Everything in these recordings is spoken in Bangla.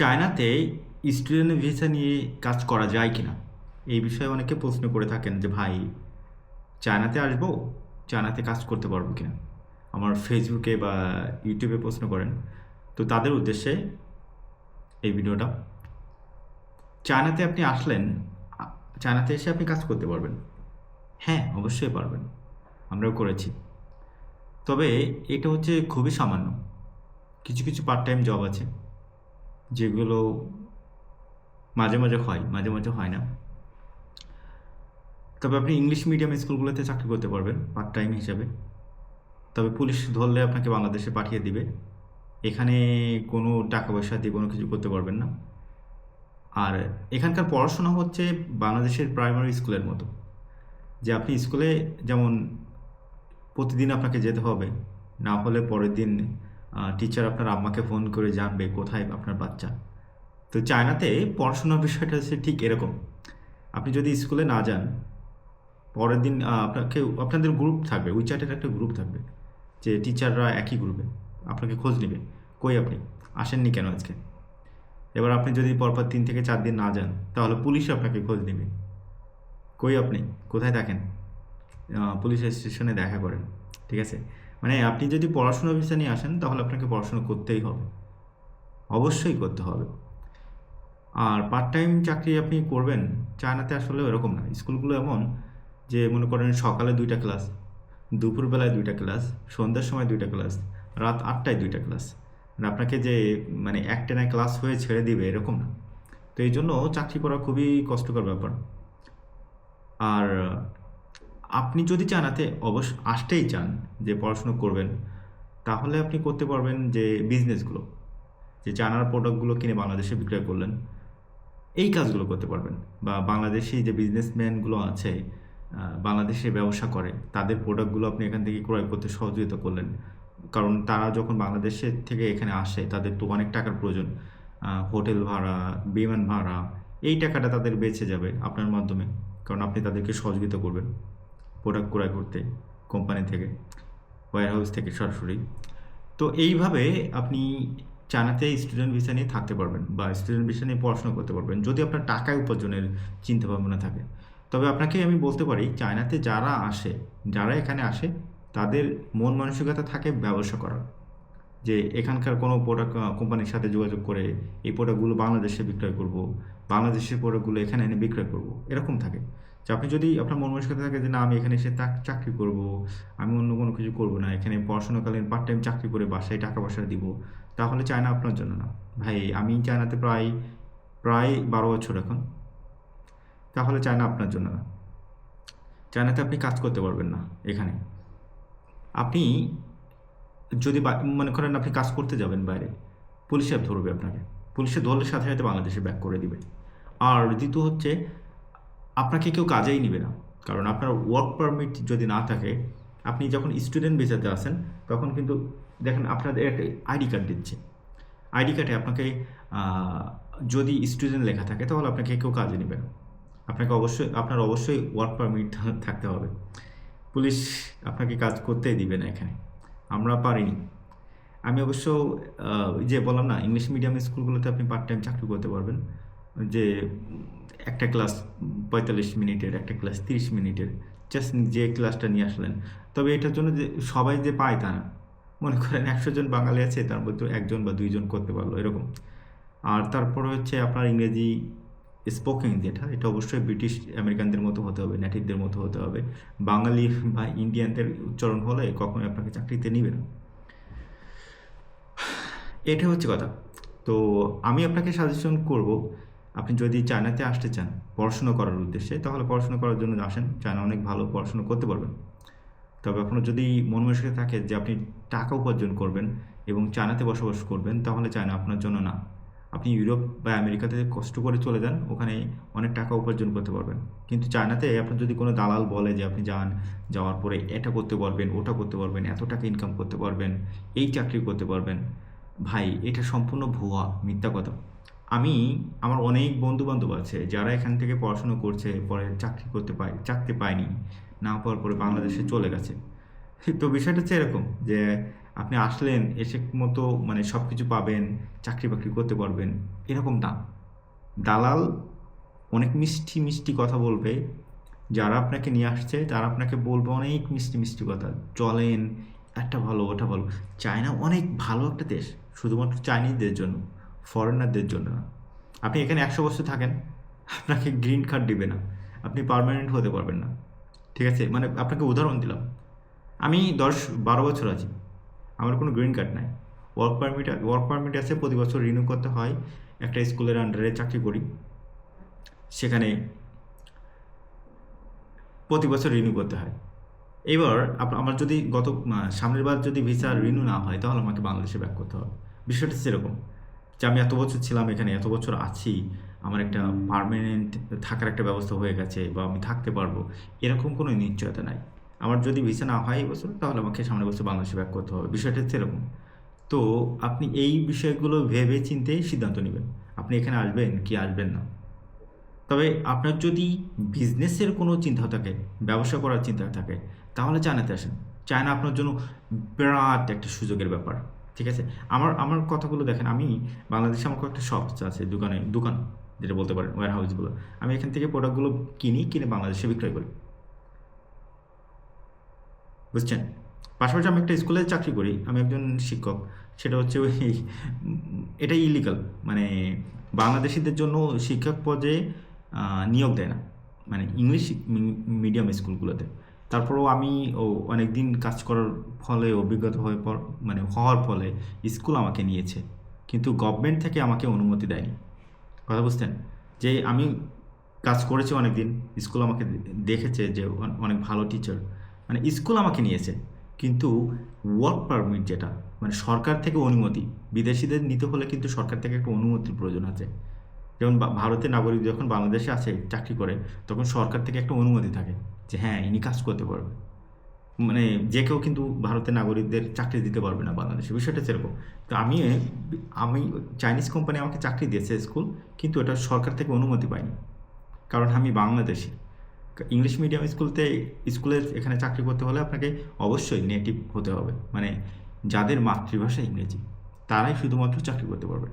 চায়নাতে স্টুডেন্ট ভিসা নিয়ে কাজ করা যায় কিনা? এই বিষয়ে অনেকে প্রশ্ন করে থাকেন যে, ভাই, চায়নাতে আসব? চায়নাতে কাজ করতে পারব কিনা? আমার ফেসবুকে বা ইউটিউবে প্রশ্ন করেন। তো তাদের উদ্দেশ্যে এই ভিডিওটা। চায়নাতে আপনি আসলেন চায়নাতে এসে আপনি কাজ করতে পারবেন। হ্যাঁ অবশ্যই পারবেন। আমরাও করেছি। তবে এটা হচ্ছে খুবই সামান্য। কিছু কিছু পার্ট টাইম জব আছে। যেগুলো মাঝে মাঝে হয়, মাঝে মাঝে হয় না। তবে আপনি ইংলিশ মিডিয়াম স্কুলগুলোতে চাকরি করতে পারবেন পার্ট টাইম হিসাবে। তবে পুলিশ ধরলে আপনাকে বাংলাদেশে পাঠিয়ে দিবে। এখানে কোনো টাকা পয়সা দিয়ে কোনো কিছু করতে পারবেন না। আর এখানকার পড়াশোনা হচ্ছে বাংলাদেশের প্রাইমারি স্কুলের মতো। যে আপনি স্কুলে যেমন প্রতিদিন আপনাকে যেতে হবে, না হলে পরের দিন টিচার আপনার আম্মাকে ফোন করে জানবে কোথায় আপনার বাচ্চা। তো চায়নাতে পড়াশোনার বিষয়টা হচ্ছে ঠিক এরকম। আপনি যদি স্কুলে না যান, পরের দিন আপনাকে, আপনাদের গ্রুপ থাকবে উইচ্যাটের একটা গ্রুপ থাকবে, যে টিচাররা একই গ্রুপে আপনাকে খোঁজ নেবে, কই আপনি? আসেননি কেন আজকে? এবার আপনি যদি পরপর তিন থেকে চার দিন না যান, তাহলে পুলিশ আপনাকে খোঁজ নেবে, কই আপনি? কোথায় থাকেন? পুলিশ স্টেশনে দেখা করেন, ঠিক আছে? মানে আপনি যদি পড়াশোনা বিষয় নিয়ে আসেন, তাহলে আপনাকে পড়াশোনা করতেই হবে। অবশ্যই করতে হবে। আর পার্ট টাইম চাকরি আপনি করবেন, চায়নাতে আসলে এরকম না। স্কুলগুলো এমন যে মনে করেন সকালে দুইটা ক্লাস দুপুরবেলায় দুইটা ক্লাস সন্ধ্যার সময় দুইটা ক্লাস রাত আটটায় দুইটা ক্লাস মানে আপনাকে যে মানে একটানায় ক্লাস হয়ে ছেড়ে দিবে, এরকম না। তো এই জন্য চাকরি করা খুবই কষ্টকর ব্যাপার। আর আপনি যদি চানাতে অবশ্য আসতেই চান যে পড়াশুনো করবেন, তাহলে আপনি করতে পারবেন যে বিজনেসগুলো যে চানার প্রোডাক্টগুলো কিনে বাংলাদেশে বিক্রয় করলেন, এই কাজগুলো করতে পারবেন। বা বাংলাদেশি যে বিজনেসম্যানগুলো আছে বাংলাদেশে ব্যবসা করে, তাদের প্রোডাক্টগুলো আপনি এখান থেকে ক্রয় করতে সহযোগিতা করলেন। কারণ তারা যখন বাংলাদেশের থেকে এখানে আসে, তাদের তো অনেক টাকার প্রয়োজন। হোটেল ভাড়া, বিমান ভাড়া, এই টাকাটা তাদের বেঁচে যাবে আপনার মাধ্যমে। কারণ আপনি তাদেরকে সহযোগিতা করবেন। প্রোডাক্ট ক্রয় করতে কোম্পানি থেকে হাউস থেকে সরাসরি। তো এইভাবে আপনি চায়নাতে স্টুডেন্ট ভিসা নিয়ে থাকতে পারবেন বা স্টুডেন্ট ভিসা নিয়ে পড়াশোনা করতে পারবেন যদি আপনার টাকা উপার্জনের চিন্তা ভাবনা থাকে। তবে আপনাকে আমি বলতে পারি, চায়নাতে যারা আসে, যারা এখানে আসে, তাদের মন মানসিকতা থাকে ব্যবসা করার। যে এখানকার কোনো প্রোডাক্ট কোম্পানির সাথে যোগাযোগ করে এই প্রোডাক্টগুলো বাংলাদেশে বিক্রয় করব, বাংলাদেশের প্রোডাক্টগুলো এখানে এনে বিক্রয় করব, এরকম থাকে। যে আপনি যদি আপনার মন মানসিকতা থাকে যে না, আমি এখানে এসে চাকরি করব, আমি অন্য কোনো কিছু করব না, এখানে পড়াশোনাকালীন পার্ট টাইম চাকরি করে বাসায় টাকা পয়সা দিব, তাহলে চায়না আপনার জন্য না। ভাই, আমি চায়নাতে প্রায় প্রায় বারো বছর এখন, তাহলে চায়না আপনার জন্য না। চায়নাতে আপনি কাজ করতে পারবেন না এখানে। আপনি যদি মনে করেন আপনি কাজ করতে যাবেন বাইরে, পুলিশে ধরবে আপনাকে। পুলিশে ধরলে সাথে সাথে বাংলাদেশে ব্যাক করে দিবে। আর দ্বিতীয় হচ্ছে আপনাকে কেউ কাজেই নেবে না। কারণ আপনার ওয়ার্ক পারমিট যদি না থাকে, আপনি যখন স্টুডেন্ট ভিসাতে আসেন তখন কিন্তু দেখেন আপনাদের একটা আইডি কার্ড দিচ্ছে। আইডি কার্ডে আপনাকে যদি স্টুডেন্ট লেখা থাকে, তাহলে আপনাকে কেউ কাজে নেবে না। আপনাকে অবশ্যই, আপনার অবশ্যই ওয়ার্ক পারমিট থাকতে হবে। পুলিশ আপনাকে কাজ করতেই দিবে না এখানে। আমরা পারিনি। আমি অবশ্য যে বললাম না ইংলিশ মিডিয়াম স্কুলগুলোতে আপনি পার্ট টাইম চাকরি করতে পারবেন। যে একটা ক্লাস পঁয়তাল্লিশ মিনিটের, একটা ক্লাস তিরিশ মিনিটের জাস্ট যে ক্লাসটা নিয়ে আসলেন। তবে এটার জন্য যে সবাই যে পায় তা না। মনে করেন একশো জন বাঙালি আছে, তার মধ্যে একজন বা দুইজন করতে পারল, এরকম। আর তারপরে হচ্ছে আপনার ইংরেজি স্পোকিং যেটা, এটা অবশ্যই ব্রিটিশ আমেরিকানদের মতো হতে হবে নেটিভদের মতো হতে হবে। বাঙালি বা ইন্ডিয়ানদের উচ্চারণ হলে কখনোই আপনাকে চাকরিতে নিবে না। এটা হচ্ছে কথা। তো আমি আপনাকে সাজেশন করব আপনি যদি চায়নাতে আসতে চান পড়াশোনা করার উদ্দেশ্যে, তাহলে পড়াশোনা করার জন্য আসেন। চায়না অনেক ভালো পড়াশোনা করতে পারবেন। তবে আপনার যদি মন মানসিকতা থাকে যে আপনি টাকা উপার্জন করবেন এবং চায়নাতে বসবাস করবেন, তাহলে চায়না আপনার জন্য না। আপনি ইউরোপ বা আমেরিকাতে কষ্ট করে চলে যান, ওখানে অনেক টাকা উপার্জন করতে পারবেন। কিন্তু চায়নাতে আপনার যদি কোনো দালাল বলে যে আপনি যান, যাওয়ার পরে এটা করতে পারবেন, ওটা করতে পারবেন, এত টাকা ইনকাম করতে পারবেন, এই চাকরি করতে পারবেন, ভাই, এটা সম্পূর্ণ ভুয়া, মিথ্যা কথা। আমি আমার অনেক বন্ধু বান্ধব আছে যারা এখান থেকে পড়াশোনা করছে, পরে চাকরি করতে পায়, চাকরি পায়নি, না পাওয়ার পরে বাংলাদেশে চলে গেছে। তো বিষয়টা হচ্ছে এরকম যে আপনি আসলেন, এসে মতো মানে সব কিছু পাবেন, চাকরি বাকরি করতে পারবেন, এরকম না। দালাল অনেক মিষ্টি মিষ্টি কথা বলবে, যারা আপনাকে নিয়ে আসছে তারা আপনাকে বলবে অনেক মিষ্টি মিষ্টি কথা। চলেন, একটা ভালো, ওটা ভালো। চায়না অনেক ভালো একটা দেশ, শুধুমাত্র চাইনিজদের জন্য। ফরেনারদের জন্য। না আপনি এখানে একশো বছর থাকেন, আপনাকে গ্রিন কার্ড দিবে না। আপনি পার্মানেন্ট হতে পারবেন না। ঠিক আছে? মানে আপনাকে উদাহরণ দিলাম। আমি দশ বারো বছর আছি। আমার কোনো গ্রিন কার্ড নাই। ওয়ার্ক পারমিট ওয়ার্ক পারমিট আছে, প্রতি বছর রিনিউ করতে হয়। একটা স্কুলের আন্ডারে চাকরি করি। সেখানে প্রতি বছর রিনিউ করতে হয়। এবার আমার যদি গত সামনের বার যদি ভিসা রিনিউ না হয়, তাহলে আমাকে বাংলাদেশে ব্যাক করতে হবে। বিষয়টা সেরকম। যে আমি এত বছর ছিলাম এখানে, এত বছর আছি, আমার একটা পার্মানেন্ট থাকার একটা ব্যবস্থা হয়ে গেছে বা আমি থাকতে পারব, এরকম কোনো নিশ্চয়তা নাই। আমার যদি ভিসা না হয় এই বছর, তাহলে আমাকে সামনের বছর বাংলাদেশে ব্যাক করতে হবে। বিষয়টা সেরকম তো আপনি এই বিষয়গুলো ভেবে চিন্তে সিদ্ধান্ত নেবেন। আপনি এখানে আসবেন কি আসবেন না। তবে আপনার যদি বিজনেসের কোনো চিন্তা থাকে, ব্যবসা করার চিন্তা থাকে, তাহলে চায়নাতে আসেন। চায়না আপনার জন্য বিরাট একটা সুযোগের ব্যাপার। ঠিক আছে? আমার আমার কথাগুলো দেখেন, আমি বাংলাদেশে আমার কয়েকটা শপ আছে দোকানে, দোকান যেটা বলতে পারেন ওয়ার হাউসগুলো আমি এখান থেকে প্রোডাক্টগুলো কিনি, কিনে বাংলাদেশে বিক্রয় করি। বুঝছেন? পাশাপাশি আমি একটা স্কুলে চাকরি করি, আমি একজন শিক্ষক। সেটা হচ্ছে ওই, এটা ইলিগাল মানে বাংলাদেশিদের জন্য শিক্ষক পদে নিয়োগ দেয় না। মানে ইংলিশ মিডিয়াম স্কুলগুলোতে তারপরেও আমি ও অনেক দিন কাজ করার ফলে, অভিজ্ঞতা হয়ে পর মানে হওয়ার ফলে স্কুল আমাকে নিয়েছে। কিন্তু গভর্নমেন্ট থেকে আমাকে অনুমতি দেয়নি। কথা বুঝতেন যে আমি কাজ করেছি অনেক দিন স্কুল আমাকে দেখেছে যে অন- অনেক ভালো টিচার মানে স্কুল আমাকে নিয়েছে। কিন্তু ওয়ার্ক পারমিট যেটা মানে সরকার থেকে অনুমতি, বিদেশিদের নিতে হলে কিন্তু সরকার থেকে একটা অনুমতির প্রয়োজন আছে। যেমন ভারতের নাগরিক যখন বাংলাদেশে আসে চাকরি করে, তখন সরকার থেকে একটা অনুমতি থাকে। যে হ্যাঁ ইনি কাজ করতে পারবে। মানে যে কেউ কিন্তু ভারতের নাগরিকদের চাকরি দিতে পারবে না বাংলাদেশে। বিষয়টা সেরকম। তো আমি আমি চাইনিজ কোম্পানি আমাকে চাকরি দিয়েছে স্কুল, কিন্তু এটা সরকার থেকে অনুমতি পাইনি। কারণ আমি বাংলাদেশি। ইংলিশ মিডিয়াম স্কুলতে স্কুলের এখানে চাকরি করতে হলে আপনাকে অবশ্যই নেটিভ হতে হবে। মানে যাদের মাতৃভাষা ইংরেজি, তারাই শুধুমাত্র চাকরি করতে পারবে।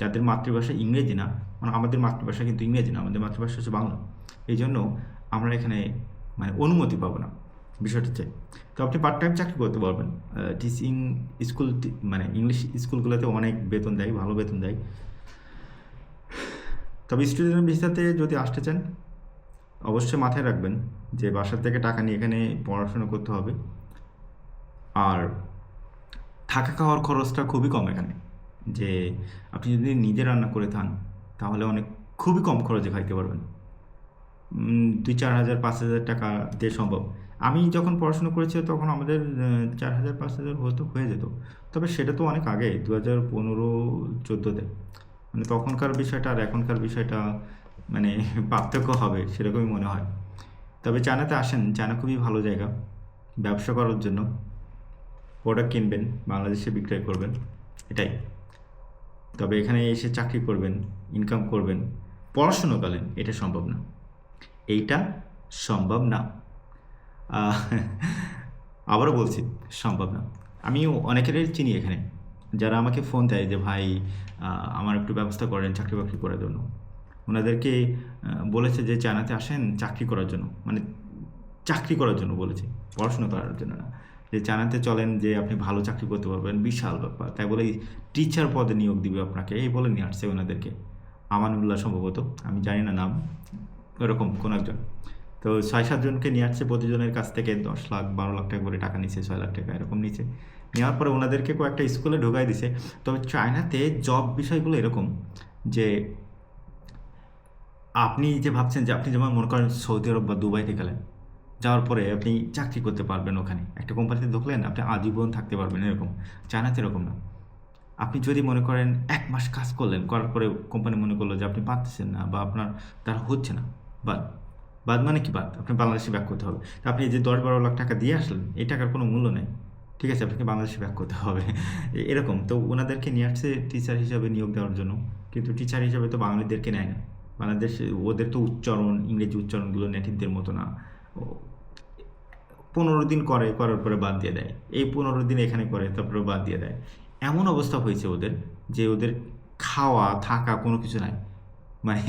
যাদের মাতৃভাষা ইংরেজি না মানে আমাদের মাতৃভাষা কিন্তু ইংরেজি না, আমাদের মাতৃভাষা হচ্ছে বাংলা। এই জন্য আমরা এখানে মানে অনুমতি পাবো না। বিষয়টা হচ্ছে, তো আপনি পার্ট টাইম চাকরি করতে পারবেন। টিচিং স্কুল মানে ইংলিশ স্কুলগুলোতে অনেক বেতন দেয়, ভালো বেতন দেয়। তবে স্টুডেন্ট ভিসাতে যদি আসতে চান, অবশ্যই মাথায় রাখবেন যে বাসার থেকে টাকা নিয়ে এখানে পড়াশোনা করতে হবে। আর থাকা খাওয়ার খরচটা খুবই কম এখানে। যে আপনি যদি নিজে রান্না করে খান, তাহলে অনেক, খুবই কম খরচে খাইতে পারবেন। দুই চার হাজার, পাঁচ হাজার টাকা দিয়ে সম্ভব। আমি যখন পড়াশোনা করেছি, তখন আমাদের চার হাজার, পাঁচ হাজার হয়তো হয়ে যেত। তবে সেটা তো অনেক আগে দু হাজার পনেরো চোদ্দোতে। মানে তখনকার বিষয়টা আর এখনকার বিষয়টা মানে পার্থক্য হবে, সেরকমই মনে হয়। তবে চায়নাতে আসেন, চায়না খুবই ভালো জায়গা। ব্যবসা করার জন্য। প্রোডাক্ট কিনবেন, বাংলাদেশে বিক্রয় করবেন, এটাই। তবে এখানে এসে চাকরি করবেন ইনকাম করবেন। পড়াশুনোকালীন, এটা সম্ভব না। এইটা সম্ভব না। আবারও বলছি, সম্ভব না। আমি অনেকেরই চিনি এখানে। যারা আমাকে ফোন দেয় যে, ভাই আমার একটু ব্যবস্থা করেন চাকরি বাকরি করার জন্য। ওনাদেরকে বলেছে যে, চায়নাতে আসেন চাকরি করার জন্য। মানে চাকরি করার জন্য বলেছে, পড়াশোনা করার জন্য না। যে, চায়নাতে চলেন যে, আপনি ভালো চাকরি করতে পারবেন। বিশাল ব্যাপার। তাই বলে, টিচার পদে নিয়োগ দিবে আপনাকে। এই বলে নিয়ে আসছে ওনাদেরকে। আমানুল্লাহ সম্ভবত, আমি জানি না নাম। ওরকম কোনো একজন। তো ছয় সাতজনকে নিয়ে আসছে, প্রতিজনের কাছ থেকে দশ লাখ, বারো লাখ টাকা করে টাকা নিচ্ছে ছয় লাখ টাকা এরকম নিচ্ছে নেওয়ার পরে ওনাদেরকে কয়েকটা স্কুলে ঢোকাই দিছে। তবে চায়নাতে জব বিষয়গুলো এরকম যে আপনি যে ভাবছেন যে আপনি যেমন মনে করেন সৌদি আরব বা দুবাইতে গেলেন, যাওয়ার পরে আপনি চাকরি করতে পারবেন ওখানে। একটা কোম্পানিতে ঢুকলেন, আপনি আজীবন থাকতে পারবেন এরকম। চায়নাতে এরকম না। আপনি যদি মনে করেন এক মাস কাজ করলেন, করার পরে কোম্পানি মনে করল যে আপনি পারতেছেন না বা আপনার তার হচ্ছে না বাদ। বাদ মানে কি বাদ? আপনি বাংলাদেশে ব্যাক করতে হবে। তা আপনি যে দশ বারো লাখ টাকা দিয়ে আসলেন, এই টাকার কোনো মূল্য নেই। ঠিক আছে, আপনাকে বাংলাদেশে ব্যাক করতে হবে। এরকম। তো ওনাদেরকে নিয়ে আসছে টিচার হিসাবে নিয়োগ দেওয়ার জন্য। কিন্তু টিচার হিসাবে তো বাঙালিদেরকে নেয় না। বাংলাদেশ ওদের তো উচ্চারণ, ইংরেজি উচ্চারণগুলো নেটিভদের মতো না। পনেরো দিন করে, করার পরে বাদ দিয়ে দেয়। এই পনেরো দিন এখানে করে তারপরে বাদ দিয়ে দেয়। এমন অবস্থা হয়েছে ওদের, যে ওদের খাওয়া, থাকা কোনো কিছু নাই। মানে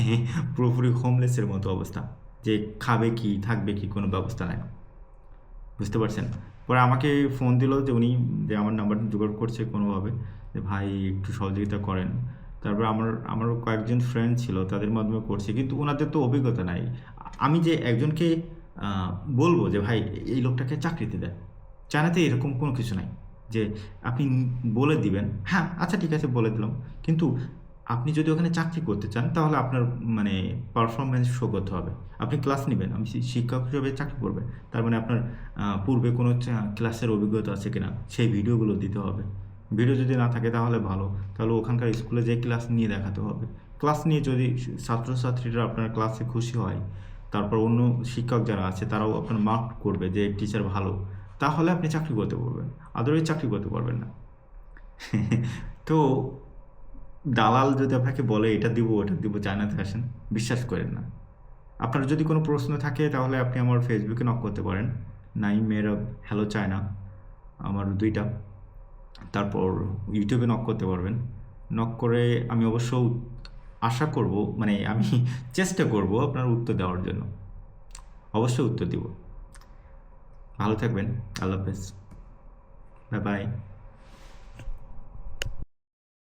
পুরোপুরি হোমলেসের মতো অবস্থা, যে খাবে কি, থাকবে কি, কোনো ব্যবস্থা নাই। বুঝতে পারছেন? পরে আমাকে ফোন দিল যে উনি যে আমার নাম্বার জোগাড় করছে কোনোভাবে, যে ভাই একটু সহযোগিতা করেন। তারপর আমার আমার কয়েকজন ফ্রেন্ড ছিল, তাদের মাধ্যমে করছে, কিন্তু ওনাদের তো অভিজ্ঞতা নাই। আমি যে একজনকে বলব যে ভাই, এই লোকটাকে চাকরিতে দেয় চায়নাতে এরকম কোনো কিছু নাই। যে আপনি বলে দিবেন হ্যাঁ আচ্ছা ঠিক আছে, বলে দিলাম। কিন্তু আপনি যদি ওখানে চাকরি করতে চান, তাহলে আপনার মানে পারফরমেন্স শো করতে হবে। আপনি ক্লাস নেবেন আমি শিক্ষক হিসেবে চাকরি করবেন। তার মানে আপনার পূর্বে কোনো ক্লাসের অভিজ্ঞতা আছে কিনা, সেই ভিডিওগুলো দিতে হবে। ভিডিও যদি না থাকে তাহলে ভালো। তাহলে ওখানকার স্কুলে যে ক্লাস নিয়ে দেখাতে হবে। ক্লাস নিয়ে যদি ছাত্রছাত্রীরা আপনার ক্লাসে খুশি হয়, তারপর অন্য শিক্ষক যারা আছে, তারাও আপনার মার্ক করবে যে টিচার ভালো, তাহলে আপনি চাকরি করতে পারবেন। আদরই চাকরি করতে পারবেন না। তো দালাল যদি আপনাকে বলে, এটা দিব, ওটা দিব চায়নাতে আসেন বিশ্বাস করেন না। আপনার যদি কোনো প্রশ্ন থাকে, তাহলে আপনি আমার ফেসবুকে নক করতে পারেন। নাই মেয়েরা হ্যালো চায়না আমার দুইটা। তারপর ইউটিউবে নক করতে পারবেন। নক করে আমি অবশ্য আশা করব মানে আমি চেষ্টা করব আপনার উত্তর দেওয়ার জন্য। অবশ্যই উত্তর দিব। ভালো থাকবেন। আল্লাহ হাফেজ। Bye bye